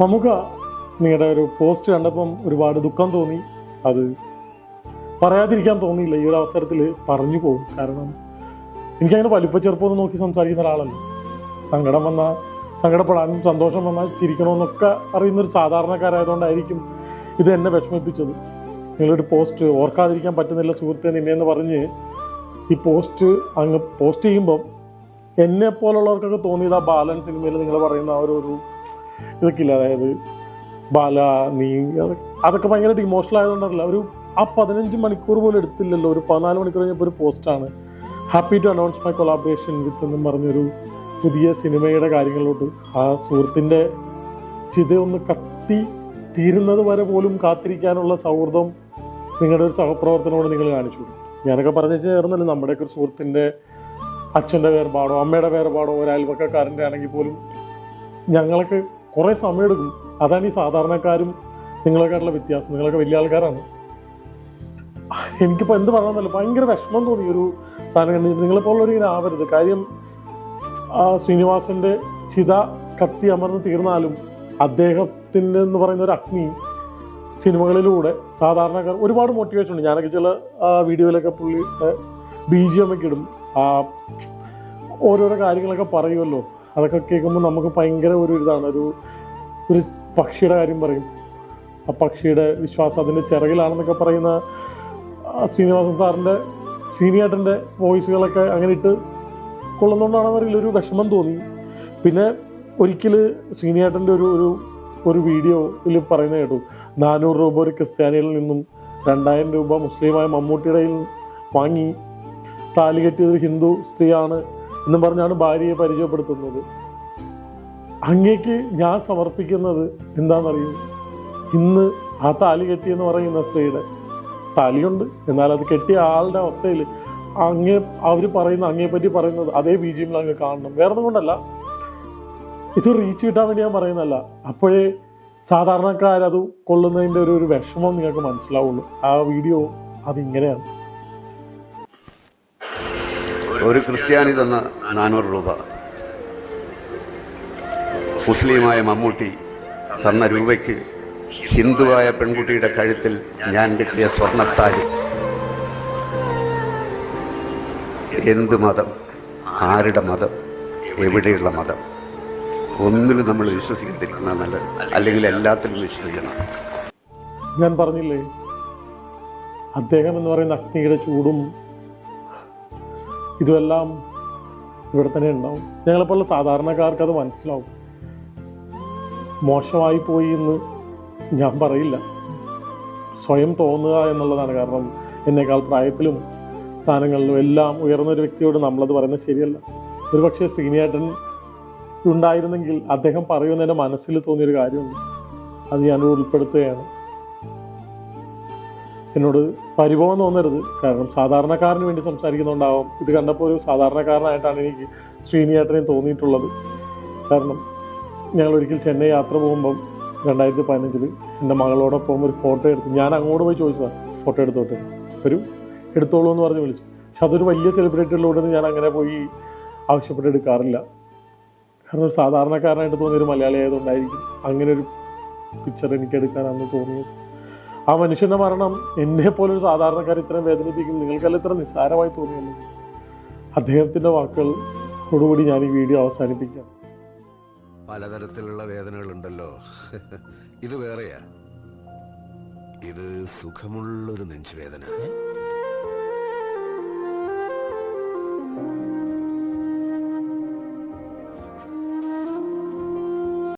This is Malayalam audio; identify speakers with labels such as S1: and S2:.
S1: നമുക്ക് നിങ്ങളുടെ ഒരു പോസ്റ്റ് കണ്ടപ്പം ഒരുപാട് ദുഃഖം തോന്നി. അത് പറയാതിരിക്കാൻ തോന്നിയില്ല. ഈ ഒരു അവസരത്തിൽ പറഞ്ഞു പോകും. കാരണം എനിക്കങ്ങനെ വലിപ്പ ഒന്ന് നോക്കി സംസാരിക്കുന്ന ഒരാളല്ല. സങ്കടം വന്നാൽ സങ്കടപ്പെടാനും സന്തോഷം വന്നാൽ ചിരിക്കണമെന്നൊക്കെ അറിയുന്ന ഒരു സാധാരണക്കാരായതുകൊണ്ടായിരിക്കും ഇത് എന്നെ വിഷമിപ്പിച്ചത്. നിങ്ങളൊരു പോസ്റ്റ് ഓർക്കാതിരിക്കാൻ പറ്റുന്നില്ല സുഹൃത്തെ നിന്നെന്ന് പറഞ്ഞ് ഈ പോസ്റ്റ് അങ്ങ് പോസ്റ്റ് ചെയ്യുമ്പം എന്നെ പോലുള്ളവർക്കൊക്കെ തോന്നിയത് ആ ബാലൻ സിനിമയിൽ നിങ്ങൾ പറയുന്ന ആ ഒരു ഒരു ഇതൊക്കെ ഇല്ല അതായത് ബാല നീ അത് അതൊക്കെ ഭയങ്കരമായിട്ട് ഇമോഷണൽ ആയതുകൊണ്ടല്ല. ഒരു ആ പതിനഞ്ച് മണിക്കൂർ പോലും എടുത്തില്ലല്ലോ. ഒരു പതിനാല് മണിക്കൂർ കഴിഞ്ഞപ്പോൾ ഒരു പോസ്റ്റാണ് happy to announce my collaboration with എന്നും പറഞ്ഞൊരു പുതിയ സിനിമയുടെ കാര്യങ്ങളിലോട്ട് ആ സുഹൃത്തിന്റെ ചിത ഒന്ന് കത്തി തീരുന്നത് വരെ പോലും കാത്തിരിക്കാനുള്ള സൗഹൃദം നിങ്ങളുടെ ഒരു സഹപ്രവർത്തനോട് നിങ്ങൾ കാണിച്ചു. ഞാനൊക്കെ പറഞ്ഞു ചേർന്നല്ലോ നമ്മുടെയൊക്കെ ഒരു സുഹൃത്തിന്റെ അച്ഛന്റെ വേർപാടോ അമ്മയുടെ വേർപാടോ ഒരു ആണെങ്കിൽ പോലും ഞങ്ങളൊക്കെ കുറേ സമയമെടുക്കും. അതാണ് ഈ സാധാരണക്കാരും നിങ്ങളെക്കാട്ടുള്ള വ്യത്യാസം. നിങ്ങളൊക്കെ വലിയ ആൾക്കാരാണ്. എനിക്കിപ്പോൾ എന്ത് പറയണമെന്നല്ല ഭയങ്കര വിഷമം തോന്നി ഒരു സാധനം കണ്ട്. നിങ്ങളെപ്പോലുള്ളവർ ഇങ്ങനെ ആവരുത്. കാര്യം ശ്രീനിവാസന്റെ ചിത കത്തി അമർന്ന് തീർന്നാലും അദ്ദേഹത്തിന്റെ എന്ന് പറയുന്ന ഒരു അഗ്നി സിനിമകളിലൂടെ സാധാരണക്കാർ ഒരുപാട് മോട്ടിവേഷൻ ഉണ്ട്. ഞാനൊക്കെ ചില വീഡിയോയിലൊക്കെ പുള്ളി ബി ജി എം ഒക്കെ ഇടും. ഓരോരോ കാര്യങ്ങളൊക്കെ പറയുമല്ലോ. അതൊക്കെ കേൾക്കുമ്പോൾ നമുക്ക് ഭയങ്കര ഒരു ഇതാണ് ഒരു ഒരു പക്ഷിയുടെ കാര്യം പറയും. ആ പക്ഷിയുടെ വിശ്വാസം അതിന്റെ ചിറകിലാണെന്നൊക്കെ പറയുന്ന ശ്രീനിവാസൻ സാറിന്റെ ശ്രീനിയേട്ടന്റെ വോയിസുകളൊക്കെ അങ്ങനെ ഇട്ട് കൊള്ളുന്നതുകൊണ്ടാണെന്ന് അറിയില്ല ഒരു വിഷമം തോന്നി. പിന്നെ ഒരിക്കൽ ശ്രീനിയേട്ടന്റെ ഒരു ഒരു ഒരു വീഡിയോയിൽ പറയുന്നത് കേട്ടു. നാനൂറ് രൂപ ഒരു ക്രിസ്ത്യാനിയിൽ നിന്നും രണ്ടായിരം രൂപ മുസ്ലിമായ മമ്മൂട്ടിയുടെ വാങ്ങി താലി കെട്ടിയത് ഒരു ഹിന്ദു സ്ത്രീയാണ് എന്നും പറഞ്ഞാണ് ഭാര്യയെ പരിചയപ്പെടുത്തുന്നത്. അങ്ങേക്ക് ഞാൻ സമർപ്പിക്കുന്നത് എന്താണെന്നറിയൂ? ഇന്ന് ആ താലി കെട്ടിയെന്ന് പറയുന്ന സ്ത്രീയുടെ താലിയുണ്ട്. എന്നാൽ അത് കെട്ടിയ ആളുടെ അവസ്ഥയിൽ അങ്ങേ അവർ പറയുന്ന അങ്ങേ പറ്റി പറയുന്നത് അതേ ബി ജി അങ്ങ് കാണണം. വേറെ കൊണ്ടല്ല. ഇത് റീച്ച് കിട്ടാൻ വേണ്ടി ഞാൻ പറയുന്നതല്ല. അപ്പോഴേ സാധാരണക്കാരത് കൊള്ളുന്നതിന്റെ ഒരു ഒരു വിഷമം നിങ്ങൾക്ക് മനസ്സിലാവുള്ളൂ. ആ വീഡിയോ അതിങ്ങനെയാണ്.
S2: ഒരു ക്രിസ്ത്യാനി തന്ന നാനൂറ് രൂപ. മുസ്ലിമായ മമ്മൂട്ടി തന്ന രൂപയ്ക്ക് ഹിന്ദുവായ പെൺകുട്ടിയുടെ കഴുത്തിൽ ഞാൻ കിട്ടിയ സ്വർണത്താൽ എന്ത് മതം? ആരുടെ മതം? എവിടെയുള്ള മതം? ഒന്നിലും നമ്മൾ വിശ്വസിക്കാതിരിക്കുന്ന നല്ലത്. അല്ലെങ്കിൽ എല്ലാത്തിലും വിശ്വസിക്കണം.
S1: ഞാൻ പറഞ്ഞില്ലേ? അദ്ദേഹം എന്ന് പറയുന്ന അഗ്നിയുടെ ചൂടും ഇതുമെല്ലാം ഇവിടെ തന്നെ ഉണ്ടാവും. ഞങ്ങളെപ്പോലുള്ള സാധാരണക്കാർക്ക് അത് മനസ്സിലാവും. മോശമായി പോയി എന്ന് ഞാൻ പറയില്ല. സ്വയം തോന്നുക എന്നുള്ളതാണ് കാരണം എന്നേക്കാൾ പ്രായത്തിലും സ്ഥാനങ്ങളിലും എല്ലാം ഉയർന്ന ഒരു വ്യക്തിയോട് നമ്മളത് പറയുന്നത് ശരിയല്ല. ഒരു പക്ഷേ സീനിയേട്ടൻ ഉണ്ടായിരുന്നെങ്കിൽ അദ്ദേഹം പറയുമെന്ന് എന്റെ മനസ്സിൽ തോന്നിയൊരു കാര്യമുണ്ട്. അത് ഞാൻ ഉൾപ്പെടുത്തുകയാണ്. എന്നോട് പരിഭവം തോന്നരുത്. കാരണം സാധാരണക്കാരന് വേണ്ടി സംസാരിക്കുന്നുണ്ടാവും ഇത് കണ്ടപ്പോൾ ഒരു സാധാരണക്കാരനായിട്ടാണ് എനിക്ക് ശ്രീനിയേട്ടനെ തോന്നിയിട്ടുള്ളത്. കാരണം ഞങ്ങൾ ഒരിക്കൽ ചെന്നൈ യാത്ര പോകുമ്പം രണ്ടായിരത്തി പതിനഞ്ചിൽ എന്റെ മകളോടൊപ്പം ഒരു ഫോട്ടോ എടുത്തു ഞാൻ അങ്ങോട്ട് പോയി ചോദിച്ചതാണ് ഫോട്ടോ എടുത്തോട്ടെ. ഒരു എടുത്തോളൂ എന്ന് പറഞ്ഞ് വിളിച്ചു. പക്ഷെ അതൊരു വലിയ സെലിബ്രിറ്റികളിലൂടെ ഞാൻ അങ്ങനെ പോയി ആവശ്യപ്പെട്ട് എടുക്കാറില്ല. കാരണം ഒരു സാധാരണക്കാരനായിട്ട് തോന്നിയ ഒരു മലയാളി ആയതുകൊണ്ടായിരിക്കും അങ്ങനെ ഒരു പിക്ചർ എനിക്ക് എടുക്കാനാണെന്ന് തോന്നിയത്. ആ മനുഷ്യന്റെ മരണം എന്നെ പോലെ ഒരു സാധാരണക്കാർ ഇത്രയും വേദനിപ്പിക്കും നിങ്ങൾക്കല്ല ഇത്ര നിസ്സാരമായി തോന്നിയല്ലോ അദ്ദേഹത്തിന്റെ വാക്കുകളോടുകൂടി ഞാൻ ഈ വീഡിയോ അവസാനിപ്പിക്കാം.
S2: പലതരത്തിലുള്ള വേദനകളുണ്ടല്ലോ. ഇത് വേറെയാ. ഇത് സുഖമുള്ളൊരു നെഞ്ചുവേദന.